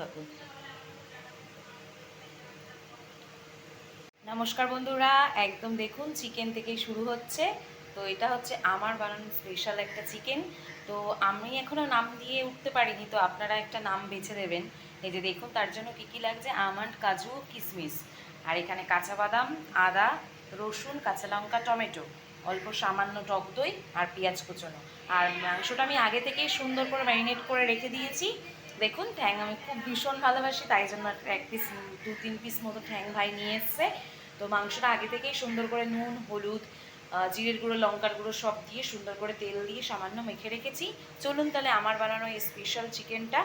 থাকুন। নমস্কার বন্ধুরা, একদম দেখুন, চিকেন থেকেই শুরু হচ্ছে। তো এটা হচ্ছে আমার বানানো স্পেশাল একটা চিকেন। তো আমি এখনও নাম দিয়ে উঠতে পারিনি, তো আপনারা একটা নাম বেছে দেবেন। এই যে দেখুন, তার জন্য কী কী লাগছে? আমন্ড, কাজু কিশমিশ আর এখানে কাঁচা বাদাম, আদা, রসুন, কাঁচা লঙ্কা, টমেটো। অল্প সামান্য টক দই আর পেঁয়াজ কুচোনো। আর মাংসটা আমি আগে থেকেই সুন্দর করে ম্যারিনেট করে রেখে দিয়েছি। দেখুন, ঠ্যাং আমি খুব ভীষণ ভালোবাসি, তাই জন্য এক পিস দু, তিন পিস মতো ঠ্যাং ভাই নিয়ে এসছে। তো মাংসটা আগে থেকেই সুন্দর করে নুন, হলুদ জিরের গুঁড়ো, লঙ্কার গুঁড়ো সব দিয়ে সুন্দর করে তেল দিয়ে সামান্য মেখে রেখেছি। চলুন তাহলে আমার বানানো এই স্পেশাল চিকেনটা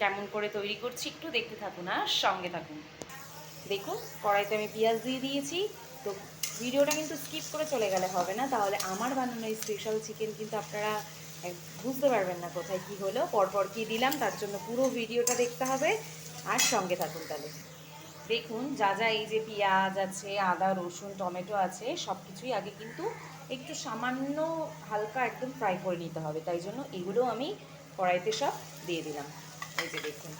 কেমন করে তৈরি করছি একটু দেখতে থাকুন, আর সঙ্গে থাকুন। দেখুন, কড়াইতে আমি পেঁয়াজ দিয়ে দিয়েছি। তো ভিডিওটা কিন্তু স্কিপ করে চলে গেলে হবে না, তাহলে আমার বানানো এই স্পেশাল চিকেন কিন্তু আপনারা বুঝতে পারবেন না কোথায় কি হলো, পরপর কি দিলাম, তার জন্য পুরো ভিডিওটা দেখতে হবে। আর সঙ্গে থাকুন তাহলে। দেখুন, যা যা এই যে পেঁয়াজ আছে, আদা, রসুন, টমেটো আছে সব কিছুই আগে কিন্তু একটু সামান্য হালকা একদম ফ্রাই করে নিতে হবে। তাই জন্য এগুলো আমি কড়াইতে সব দিয়ে দিলাম। এই যে দেখুন।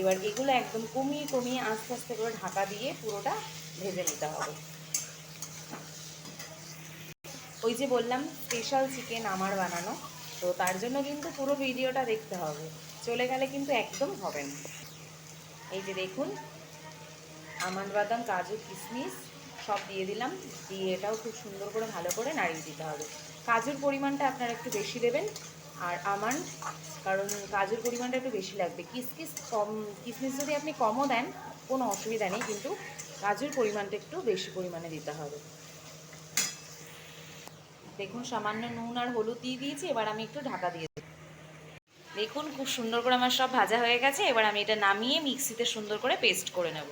এবার এগুলো একদম কমিয়ে কমিয়ে আস্তে আস্তে করে ঢাকা দিয়ে পুরোটা ভেজে নিতে হবে। ওই যে বললাম স্পেশাল চিকেন আমার বানানো। তো তার জন্য কিন্তু পুরো ভিডিওটা দেখতে হবে। চলে গেলে কিন্তু একদম হবে না। এই যে দেখুন, আমন্ড বাদাম, কাজু, কিশমিশ সব দিয়ে দিলাম। দিয়ে এটাও খুব সুন্দর করে ভালো করে নাড়িয়ে দিতে হবে। কাজুর পরিমাণটা আপনারা একটু বেশি দেবেন। আর আমন্ড, কারণ কাজুর পরিমাণটা একটু বেশি লাগবে। কিসমিস কম, কিশমিশ যদি আপনি কমও দেন, কোনো অসুবিধা নেই, কিন্তু কাজুর পরিমাণটা একটু বেশি পরিমাণে দিতে হবে। দেখুন সামান্য নুন আর হলুদ দিয়ে দিয়েছি এবার আমি একটু ঢাকা দিয়ে দেব। দেখুন খুব সুন্দর করে আমার সব ভাজা হয়ে গেছে এবার আমি এটা নামিয়ে মিক্সিতে সুন্দর করে পেস্ট করে নেব।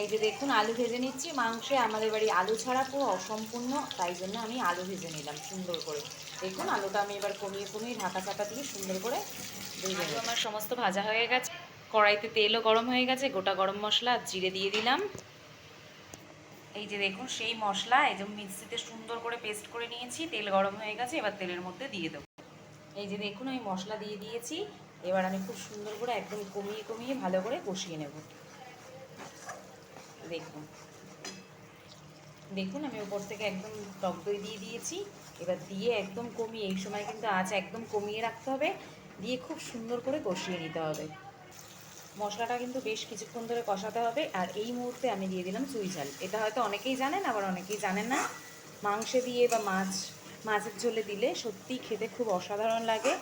এই যে দেখুন আলু ভেজে নিচ্ছি মাংসে আমাদের বাড়ি আলু ছাড়া পুরো অসম্পূর্ণ তাই জন্য আমি আলু ভেজে নিলাম সুন্দর করে। দেখুন আলুটা আমি এবার কমিয়ে কমিয়ে ঢাকা চাকা দিয়ে সুন্দর করে ভেজে নেব আমার সমস্ত ভাজা হয়ে গেছে। কড়াইতে তেলও গরম হয়ে গেছে গোটা গরম মশলা জিরে দিয়ে দিলাম। এই যে দেখুন, সেই মশলা, এই যে মিক্সিতে সুন্দর করে পেস্ট করে নিয়েছি, তেল গরম হয়ে গেছে, এবার তেলের মধ্যে দিয়ে দেবো। এই যে দেখুন, আমি মশলা দিয়ে দিয়েছি, এবার আমি খুব সুন্দর করে একদম কমিয়ে কমিয়ে ভালো করে কষিয়ে নেব। দেখুন দেখুন, আমি উপর থেকে একদম টক দই দিয়ে দিয়েছি, এবার দিয়ে একদম কমিয়ে, এই সময় কিন্তু আঁচ একদম কমিয়ে রাখতে হবে, দিয়ে খুব সুন্দর করে কষিয়ে নিতে হবে। মশলাটা কিন্তু বেশ কিছুক্ষণ ধরে কষাতে হবে আর এই মুহূর্তে আমি দিয়ে দিলাম চুই ঝাল। এটা হয়তো অনেকেই জানেন, আবার অনেকেই জানেন না। মাংসে দিয়ে বা মাছ, মাছের ঝোলে দিলে সত্যিই খেতে খুব অসাধারণ লাগে।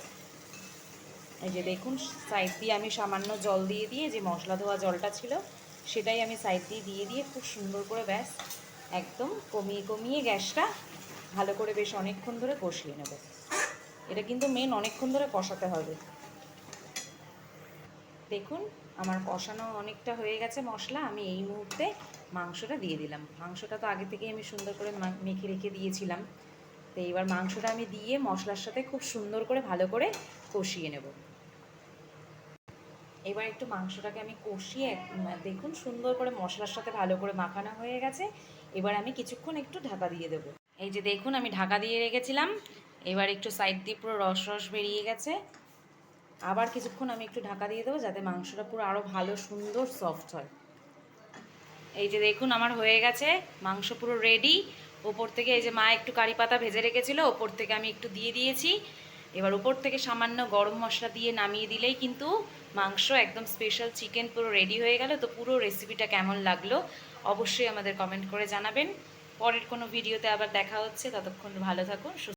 এই যে দেখুন, সাইড দিয়ে আমি সামান্য জল দিয়ে দিয়ে যে মশলা ধোয়া জলটা ছিল, সেটাই আমি সাইড দিয়ে দিয়ে দিয়ে খুব সুন্দর করে ব্যাস একদম কমিয়ে কমিয়ে গ্যাসটা ভালো করে বেশ অনেকক্ষণ ধরে কষিয়ে নেব। এটা কিন্তু মেন অনেকক্ষণ ধরে কষাতে হবে। দেখুন, আমার কষানো অনেকটা হয়ে গেছে মশলা, আমি এই মুহূর্তে মাংসটা দিয়ে দিলাম। মাংসটা তো আগে থেকেই আমি সুন্দর করে মেখে রেখে দিয়েছিলাম। তো এইবার মাংসটা আমি দিয়ে মশলার সাথে খুব সুন্দর করে ভালো করে কষিয়ে নেব। এবার একটু মাংসটাকে আমি কষিয়ে দেখুন সুন্দর করে মশলার সাথে ভালো করে মাখানো হয়ে গেছে। এবার আমি কিছুক্ষণ একটু ঢাকা দিয়ে দেবো। এই যে দেখুন, আমি ঢাকা দিয়ে রেখেছিলাম। এবার একটু সাইড দিয়ে পুরো রস রস বেরিয়ে গেছে। আবার কিছুক্ষণ আমি একটু ঢাকা দিয়ে দেবো যাতে মাংসটা পুরো আরও ভালো, সুন্দর সফট হয়। এই যে দেখুন আমার হয়ে গেছে, মাংস পুরো রেডি ওপর থেকে এই যে মা একটু কারি পাতা ভেজে রেখেছিল, ওপর থেকে আমি একটু দিয়ে দিয়েছি। এবার উপর থেকে সামান্য গরম মশলা দিয়ে নামিয়ে দিলেই কিন্তু মাংস একদম স্পেশাল চিকেন পুরো রেডি হয়ে গেল। তো পুরো রেসিপিটা কেমন লাগল অবশ্যই আমাদের কমেন্ট করে জানাবেন। পরের কোনো ভিডিওতে আবার দেখা হচ্ছে, ততক্ষণ ভালো থাকুন